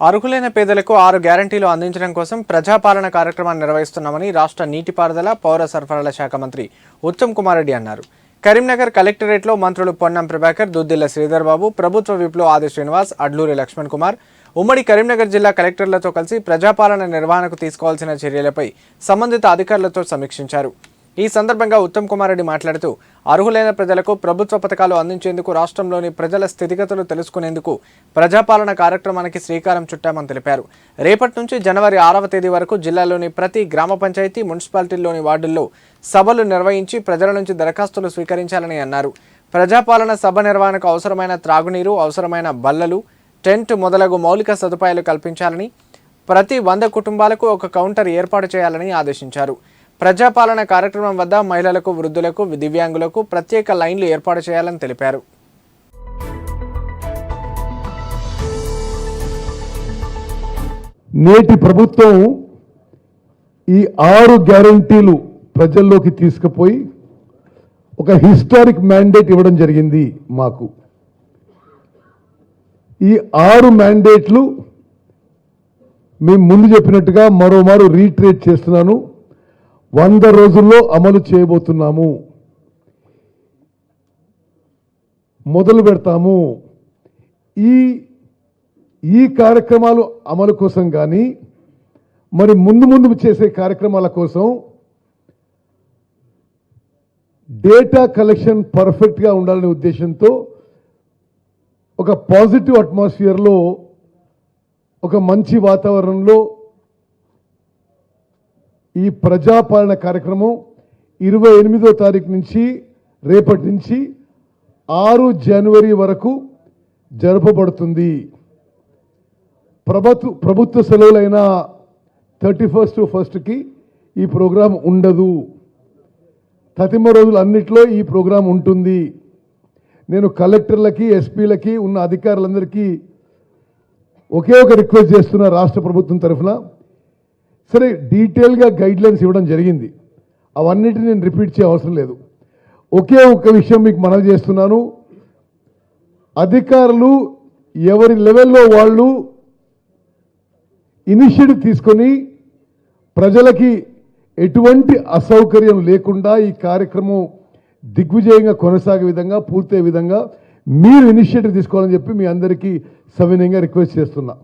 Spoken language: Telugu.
అర్హులైన పేదలకు ఆరు గ్యారంటీలు అందించడం కోసం ప్రజాపాలన కార్యక్రమాన్ని నిర్వహిస్తున్నామని రాష్ట్ర నీటిపారుదల పౌర సరఫరాల శాఖ మంత్రి ఉత్తమ్ కుమార్ రెడ్డి అన్నారు. కరీంనగర్ కలెక్టరేట్లో మంత్రులు పొన్నం ప్రభాకర్ దుద్దిల్ల శ్రీధర్బాబు ప్రభుత్వ విప్లో ఆది శ్రీనివాస్ అడ్లూరి లక్ష్మణ్ కుమార్ ఉమ్మడి కరీంనగర్ జిల్లా కలెక్టర్లతో కలిసి ప్రజాపాలన నిర్వహణకు తీసుకోవాల్సిన చర్యలపై సంబంధిత అధికారులతో సమీక్షించారు. ఈ సందర్భంగా ఉత్తమ్ కుమార్ రెడ్డి మాట్లాడుతూ అర్హులైన ప్రజలకు ప్రభుత్వ పథకాలు అందించేందుకు రాష్ట్రంలోని ప్రజల స్థితిగతులు తెలుసుకునేందుకు ప్రజాపాలన కార్యక్రమానికి శ్రీకారం చుట్టామని తెలిపారు. రేపటి నుంచి జనవరి ఆరవ తేదీ వరకు జిల్లాలోని ప్రతి గ్రామ పంచాయతీ మున్సిపాలిటీల్లోని వార్డుల్లో సభలు నిర్వహించి ప్రజల నుంచి దరఖాస్తులు స్వీకరించాలని అన్నారు. ప్రజాపాలన సభ నిర్వహణకు అవసరమైన త్రాగునీరు అవసరమైన బల్లలు టెంట్ మొదలగు మౌలిక సదుపాయాలు కల్పించాలని ప్రతి వంద కుటుంబాలకు ఒక కౌంటర్ ఏర్పాటు చేయాలని ఆదేశించారు. ప్రజాపాలన కార్యక్రమం వద్ద మహిళలకు వృద్ధులకు దివ్యాంగులకు ప్రత్యేక లైన్లు ఏర్పాటు చేయాలని తెలిపారు. నేటి ప్రభుత్వం ఈ ఆరు గ్యారంటీలు ప్రజల్లోకి తీసుకుపోయి ఒక హిస్టారిక్ మ్యాండేట్ ఇవ్వడం జరిగింది మాకు. ఈ ఆరు మ్యాండేట్లు మేము ముందు చెప్పినట్టుగా మరోమారు రీట్రేట్ చేస్తున్నాను. వంద రోజుల్లో అమలు చేయబోతున్నాము. మొదలు పెడతాము. ఈ ఈ కార్యక్రమాలు అమలు కోసం కానీ మరి ముందు ముందు చేసే కార్యక్రమాల కోసం డేటా కలెక్షన్ పర్ఫెక్ట్గా ఉండాలనే ఉద్దేశంతో ఒక పాజిటివ్ అట్మాస్ఫియర్లో ఒక మంచి వాతావరణంలో ఈ ప్రజాపాలన కార్యక్రమం ఇరవై ఎనిమిదో తారీఖు నుంచి రేపటి నుంచి ఆరు జనవరి వరకు జరపబడుతుంది. ప్రభుత్వ ప్రభుత్వ సెలవులైన థర్టీ ఫస్ట్ ఫస్ట్కి ఈ ప్రోగ్రాం ఉండదు. తతిమ రోజులు అన్నిట్లో ఈ ప్రోగ్రాం ఉంటుంది. నేను కలెక్టర్లకి ఎస్పీలకి ఉన్న అధికారులందరికీ ఒకే ఒక రిక్వెస్ట్ చేస్తున్నా రాష్ట్ర ప్రభుత్వం తరఫున. సరే డీటెయిల్గా గైడ్లైన్స్ ఇవ్వడం జరిగింది. అవన్నిటిని నేను రిపీట్ చేయ అవసరం లేదు. ఒకే ఒక్క విషయం మీకు మనవి చేస్తున్నాను. అధికారులు ఎవరి లెవెల్లో వాళ్ళు ఇనిషియేటివ్ తీసుకొని ప్రజలకి ఎటువంటి అసౌకర్యం లేకుండా ఈ కార్యక్రమం దిగ్విజయంగా కొనసాగే విధంగా పూర్తయ్యే విధంగా మీరు ఇనిషియేటివ్ తీసుకోవాలని చెప్పి మీ అందరికీ సవినయంగా రిక్వెస్ట్ చేస్తున్నా.